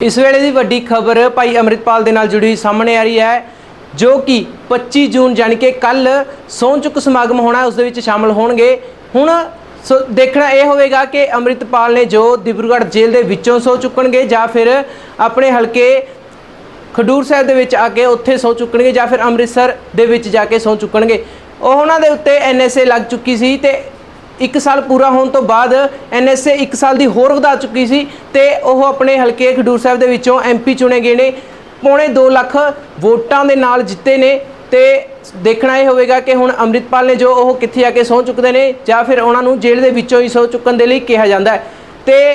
ਇਸ ਵੇਲੇ ਦੀ ਵੱਡੀ ਖਬਰ ਭਾਈ ਅਮਰਿਤਪਾਲ ਦੇ ਨਾਲ ਜੁੜੀ ਹੋਈ ਸਾਹਮਣੇ ਆ ਰਹੀ ਹੈ, ਜੋ ਕਿ 25 ਜੂਨ ਜਾਣੀ ਕਿ ਕੱਲ ਸਹੁੰ ਚੁੱਕ ਸਮਾਗਮ ਹੋਣਾ ਉਸ ਦੇ ਵਿੱਚ ਸ਼ਾਮਲ ਹੋਣਗੇ। ਹੁਣ ਸੋ ਦੇਖਣਾ ਇਹ ਹੋਵੇਗਾ ਕਿ ਅਮਰਿਤਪਾਲ ਨੇ ਜੋ ਦਿਬਰੂਗੜ੍ਹ ਜੇਲ੍ਹ ਦੇ ਵਿੱਚੋਂ ਸਹੁੰ ਚੁੱਕਣਗੇ ਜਾਂ ਫਿਰ ਆਪਣੇ ਹਲਕੇ ਖਡੂਰ ਸਾਹਿਬ ਦੇ ਵਿੱਚ ਆ ਕੇ ਉੱਥੇ ਸਹੁੰ ਚੁੱਕਣਗੇ ਜਾਂ ਫਿਰ ਅੰਮ੍ਰਿਤਸਰ ਦੇ ਵਿੱਚ ਜਾ ਕੇ ਸਹੁੰ ਚੁੱਕਣਗੇ। ਉਹ ਉਹਨਾਂ ਦੇ ਉੱਤੇ ਐਨਐਸਏ ਲੱਗ ਚੁੱਕੀ ਸੀ ਤੇ 1 ਸਾਲ ਪੂਰਾ ਹੋਣ ਤੋਂ ਬਾਅਦ ਐਨਐਸਏ 1 ਸਾਲ ਦੀ ਹੋਰ ਵਧਾ ਚੁੱਕੀ ਸੀ ਤੇ ਉਹ ਆਪਣੇ ਹਲਕੇ ਖਡੂਰ ਸਾਹਿਬ ਦੇ ਵਿੱਚੋਂ ਐਮਪੀ ਚੁਣੇ ਗਏ ਨੇ। ਪੌਣੇ 2 ਲੱਖ ਵੋਟਾਂ ਦੇ ਨਾਲ ਜਿੱਤੇ ਨੇ ਤੇ ਦੇਖਣਾ ਇਹ ਹੋਵੇਗਾ ਕਿ ਹੁਣ ਅੰਮ੍ਰਿਤਪਾਲ ਨੇ ਜੋ ਉਹ ਕਿੱਥੇ ਆ ਕੇ ਸਹੁੰ ਚੁੱਕਦੇ ਨੇ ਜਾਂ ਫਿਰ ਉਹਨਾਂ ਨੂੰ ਜੇਲ੍ਹ ਦੇ ਵਿੱਚੋਂ ਹੀ ਸਹੁੰ ਚੁੱਕਣ ਦੇ ਲਈ ਕਿਹਾ ਜਾਂਦਾ ਹੈ। ਤੇ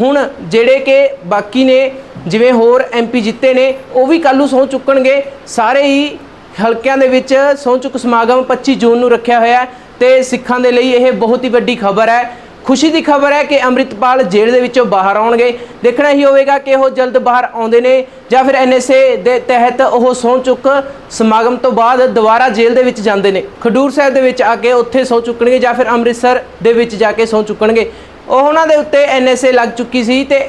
ਹੁਣ ਜਿਹੜੇ ਕਿ ਬਾਕੀ ਨੇ, ਜਿਵੇਂ ਹੋਰ ਐਮਪੀ ਜਿੱਤੇ ਨੇ, ਉਹ ਵੀ ਕੱਲ੍ਹ ਨੂੰ ਸਹੁੰ ਚੁੱਕਣਗੇ। ਸਾਰੇ ਹੀ ਹਲਕਿਆਂ ਦੇ ਵਿੱਚ ਸਹੁੰ ਚੁੱਕ ਸਮਾਗਮ 25 ਜੂਨ ਨੂੰ ਰੱਖਿਆ ਹੋਇਆ ਹੈ। ਤੇ ਸਿੱਖਾਂ ਦੇ ਲਈ ਇਹ ਬਹੁਤ ਹੀ ਵੱਡੀ ਖਬਰ ਹੈ। ਖੁਸ਼ੀ ਦੀ ਖਬਰ ਹੈ ਕਿ ਅੰਮ੍ਰਿਤਪਾਲ ਜੇਲ੍ਹ ਦੇ ਵਿੱਚੋਂ ਬਾਹਰ ਆਉਣਗੇ। ਦੇਖਣਾ ਹੀ ਹੋਵੇਗਾ ਕਿ ਉਹ ਜਲਦ ਬਾਹਰ ਆਉਂਦੇ ਨੇ ਜਾਂ ਫਿਰ ਐਨਐਸਏ ਦੇ ਤਹਿਤ ਉਹ ਸਹੁੰ ਚੁੱਕ ਸਮਾਗਮ ਤੋਂ ਬਾਅਦ ਦੁਬਾਰਾ ਜੇਲ੍ਹ ਦੇ ਵਿੱਚ ਜਾਂਦੇ ਨੇ। ਖਡੂਰ ਸਾਹਿਬ ਦੇ ਵਿੱਚ ਆ ਕੇ ਉੱਥੇ ਸਹੁੰ ਚੁੱਕਣਗੇ ਜਾਂ ਫਿਰ ਅੰਮ੍ਰਿਤਸਰ ਦੇ ਵਿੱਚ ਜਾ ਕੇ ਸਹੁੰ ਚੁੱਕਣਗੇ। ਉਹ ਉਹਨਾਂ ਦੇ ਉੱਤੇ ਐਨਐਸਏ ਲੱਗ ਚੁੱਕੀ ਸੀ ਤੇ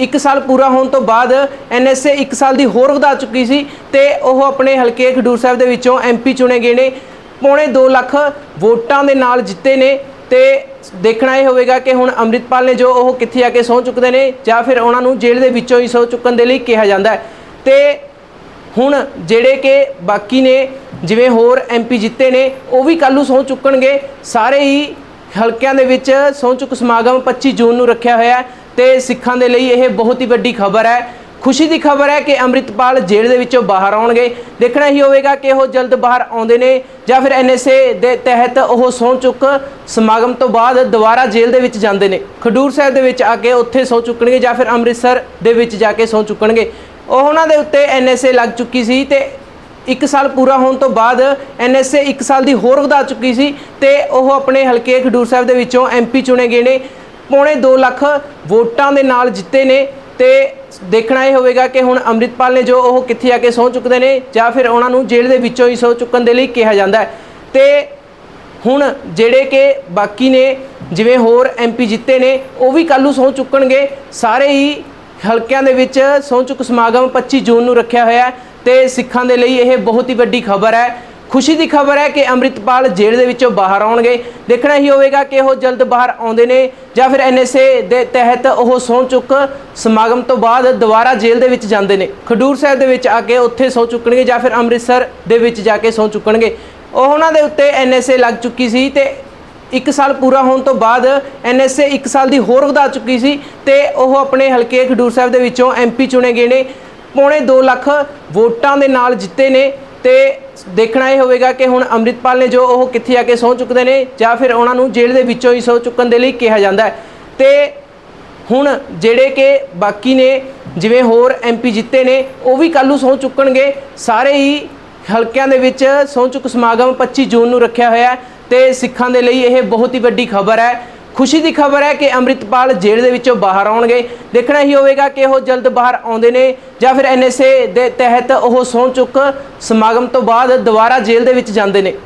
1 ਸਾਲ ਪੂਰਾ ਹੋਣ ਤੋਂ ਬਾਅਦ ਐਨਐਸਏ 1 ਸਾਲ ਦੀ ਹੋਰ ਵਧਾ ਚੁੱਕੀ ਸੀ ਤੇ ਉਹ ਆਪਣੇ ਹਲਕੇ ਖਡੂਰ ਸਾਹਿਬ ਦੇ ਵਿੱਚੋਂ ਐਮਪੀ ਚੁਣੇ ਗਏ ਨੇ। ਪੌਣੇ 2 ਲੱਖ ਵੋਟਾਂ ਦੇ ਨਾਲ ਜਿੱਤੇ ਨੇ ਤੇ ਦੇਖਣਾ ਇਹ ਹੋਵੇਗਾ ਕਿ ਹੁਣ ਅੰਮ੍ਰਿਤਪਾਲ ਨੇ ਜੋ ਉਹ ਕਿੱਥੇ ਆ ਕੇ ਸਹੁੰ ਚੁੱਕਦੇ ਨੇ ਜਾਂ ਫਿਰ ਉਹਨਾਂ ਨੂੰ ਜੇਲ੍ਹ ਦੇ ਵਿੱਚੋਂ ਹੀ ਸਹੁੰ ਚੁੱਕਣ ਦੇ ਲਈ ਕਿਹਾ ਜਾਂਦਾ ਹੈ। ਤੇ ਹੁਣ ਜਿਹੜੇ ਕਿ ਬਾਕੀ ਨੇ, ਜਿਵੇਂ ਹੋਰ ਐਮਪੀ ਜਿੱਤੇ ਨੇ, ਉਹ ਵੀ ਕੱਲ੍ਹ ਨੂੰ ਸਹੁੰ ਚੁੱਕਣਗੇ। ਸਾਰੇ ਹੀ ਹਲਕਿਆਂ ਦੇ ਵਿੱਚ ਸਹੁੰ ਚੁੱਕ ਸਮਾਗਮ 25 ਜੂਨ ਨੂੰ ਰੱਖਿਆ ਹੋਇਆ ਹੈ ਤੇ ਸਿੱਖਾਂ ਦੇ ਲਈ ਇਹ ਬਹੁਤ ਹੀ ਵੱਡੀ ਖਬਰ ਹੈ। ਖੁਸ਼ੀ ਦੀ ਖਬਰ ਹੈ ਕਿ ਅੰਮ੍ਰਿਤਪਾਲ ਜੇਲ੍ਹ ਦੇ ਵਿੱਚੋਂ ਬਾਹਰ ਆਉਣਗੇ। ਦੇਖਣਾ ਹੀ ਹੋਵੇਗਾ ਕਿ ਉਹ ਜਲਦ ਬਾਹਰ ਆਉਂਦੇ ਨੇ ਜਾਂ ਫਿਰ ਐਨਐਸਏ ਦੇ ਤਹਿਤ ਉਹ ਸਹੁੰ ਚੁੱਕ ਸਮਾਗਮ ਤੋਂ ਬਾਅਦ ਦੁਬਾਰਾ ਜੇਲ੍ਹ ਦੇ ਵਿੱਚ ਜਾਂਦੇ ਨੇ। ਖਡੂਰ ਸਾਹਿਬ ਦੇ ਵਿੱਚ ਆ ਕੇ ਉੱਥੇ ਸਹੁੰ ਚੁੱਕਣਗੇ ਜਾਂ ਫਿਰ ਅੰਮ੍ਰਿਤਸਰ ਦੇ ਵਿੱਚ ਜਾ ਕੇ ਸਹੁੰ ਚੁੱਕਣਗੇ। ਉਹ ਉਹਨਾਂ ਦੇ ਉੱਤੇ ਐਨਐਸਏ ਲੱਗ ਚੁੱਕੀ ਸੀ ਤੇ 1 ਸਾਲ ਪੂਰਾ ਹੋਣ ਤੋਂ ਬਾਅਦ ਐਨਐਸਏ 1 ਸਾਲ ਦੀ ਹੋਰ ਵਧਾ ਚੁੱਕੀ ਸੀ ਤੇ ਉਹ ਆਪਣੇ ਹਲਕੇ ਖਡੂਰ ਸਾਹਿਬ ਦੇ ਵਿੱਚੋਂ ਐਮਪੀ ਚੁਣੇ ਗਏ ਨੇ। ਪੌਣੇ 2 ਲੱਖ ਵੋਟਾਂ ਦੇ ਨਾਲ ਜਿੱਤੇ ਨੇ। ਤੇ ਦੇਖਣਾ ਇਹ ਹੋਵੇਗਾ ਕਿ ਹੁਣ ਅੰਮ੍ਰਿਤਪਾਲ ਨੇ ਜੋ ਉਹ ਕਿੱਥੇ ਆ ਕੇ ਸਹੁੰ ਚੁੱਕਦੇ ਨੇ ਜਾਂ ਫਿਰ ਉਹਨਾਂ ਨੂੰ ਜੇਲ੍ਹ ਦੇ ਵਿੱਚੋਂ ਹੀ ਸਹੁੰ ਚੁੱਕਣ ਦੇ ਲਈ ਕਿਹਾ ਜਾਂਦਾ ਹੈ। ਤੇ ਹੁਣ ਜਿਹੜੇ ਕਿ ਬਾਕੀ ਨੇ, ਜਿਵੇਂ ਹੋਰ ਐਮਪੀ ਜਿੱਤੇ ਨੇ, ਉਹ ਵੀ ਕੱਲ੍ਹ ਨੂੰ ਸਹੁੰ ਚੁੱਕਣਗੇ। ਸਾਰੇ ਹੀ ਹਲਕਿਆਂ ਦੇ ਵਿੱਚ ਸਹੁੰ ਚੁੱਕ ਸਮਾਗਮ 25 ਜੂਨ ਨੂੰ ਰੱਖਿਆ ਹੋਇਆ ਹੈ ਤੇ ਸਿੱਖਾਂ ਦੇ ਲਈ ਇਹ ਬਹੁਤ ਹੀ ਵੱਡੀ ਖਬਰ ਹੈ। ਖੁਸ਼ੀ ਦੀ ਖਬਰ ਹੈ ਕਿ ਅੰਮ੍ਰਿਤਪਾਲ ਜੇਲ੍ਹ ਦੇ ਵਿੱਚੋਂ ਬਾਹਰ ਆਉਣਗੇ। ਦੇਖਣਾ ਹੀ ਹੋਵੇਗਾ ਕਿ ਉਹ ਜਲਦ ਬਾਹਰ ਆਉਂਦੇ ਨੇ ਜਾਂ ਫਿਰ ਐਨਐਸਏ ਦੇ ਤਹਿਤ ਉਹ ਸਹੁੰ ਚੁੱਕ ਸਮਾਗਮ ਤੋਂ ਬਾਅਦ ਦੁਬਾਰਾ ਜੇਲ੍ਹ ਦੇ ਵਿੱਚ ਜਾਂਦੇ ਨੇ। ਖਡੂਰ ਸਾਹਿਬ ਦੇ ਵਿੱਚ ਆ ਕੇ ਉੱਥੇ ਸਹੁੰ ਚੁੱਕਣਗੇ ਜਾਂ ਫਿਰ ਅੰਮ੍ਰਿਤਸਰ ਦੇ ਵਿੱਚ ਜਾ ਕੇ ਸਹੁੰ ਚੁੱਕਣਗੇ। ਉਹ ਉਹਨਾਂ ਦੇ ਉੱਤੇ ਐਨਐਸਏ ਲੱਗ ਚੁੱਕੀ ਸੀ ਤੇ 1 ਸਾਲ ਪੂਰਾ ਹੋਣ ਤੋਂ ਬਾਅਦ ਐਨਐਸਏ 1 ਸਾਲ ਦੀ ਹੋਰ ਵਧਾ ਚੁੱਕੀ ਸੀ ਤੇ ਉਹ ਆਪਣੇ ਹਲਕੇ ਖਡੂਰ ਸਾਹਿਬ ਦੇ ਵਿੱਚੋਂ ਐਮਪੀ ਚੁਣੇ ਗਏ ਨੇ। ਪੌਣੇ 2 ਲੱਖ ਵੋਟਾਂ ਦੇ ਨਾਲ ਜਿੱਤੇ ਨੇ। ਤੇ ਦੇਖਣਾ ਇਹ ਹੋਵੇਗਾ ਕਿ ਹੁਣ ਅੰਮ੍ਰਿਤਪਾਲ ਨੇ ਜੋ ਉਹ ਕਿੱਥੇ ਆ ਕੇ ਸਹੁੰ ਚੁੱਕਦੇ ਨੇ ਜਾਂ ਫਿਰ ਉਹਨਾਂ ਨੂੰ ਜੇਲ੍ਹ ਦੇ ਵਿੱਚੋਂ ਹੀ ਸਹੁੰ ਚੁੱਕਣ ਦੇ ਲਈ ਕਿਹਾ ਜਾਂਦਾ ਹੈ। ਤੇ ਹੁਣ ਜਿਹੜੇ ਕਿ ਬਾਕੀ ਨੇ, ਜਿਵੇਂ ਹੋਰ ਐਮਪੀ ਜਿੱਤੇ ਨੇ, ਉਹ ਵੀ ਕੱਲ੍ਹ ਨੂੰ ਸਹੁੰ ਚੁੱਕਣਗੇ। ਸਾਰੇ ਹੀ ਹਲਕਿਆਂ ਦੇ ਵਿੱਚ ਸਹੁੰ ਚੁੱਕ ਸਮਾਗਮ 25 ਜੂਨ ਨੂੰ ਰੱਖਿਆ ਹੋਇਆ ਹੈ ਤੇ ਸਿੱਖਾਂ ਦੇ ਲਈ ਇਹ ਬਹੁਤ ਹੀ ਵੱਡੀ ਖਬਰ ਹੈ। ਖੁਸ਼ੀ ਦੀ ਖਬਰ ਹੈ ਕਿ ਅੰਮ੍ਰਿਤਪਾਲ ਜੇਲ੍ਹ ਦੇ ਵਿੱਚੋਂ ਬਾਹਰ ਆਉਣਗੇ। ਦੇਖਣਾ ਹੀ ਹੋਵੇਗਾ ਕਿ ਉਹ ਜਲਦ ਬਾਹਰ ਆਉਂਦੇ ਨੇ ਜਾਂ ਫਿਰ ਐਨਐਸਏ ਦੇ ਤਹਿਤ ਉਹ ਸਹੁੰ ਚੁੱਕ ਸਮਾਗਮ ਤੋਂ ਬਾਅਦ ਦੁਬਾਰਾ ਜੇਲ੍ਹ ਦੇ ਵਿੱਚ ਜਾਂਦੇ ਨੇ।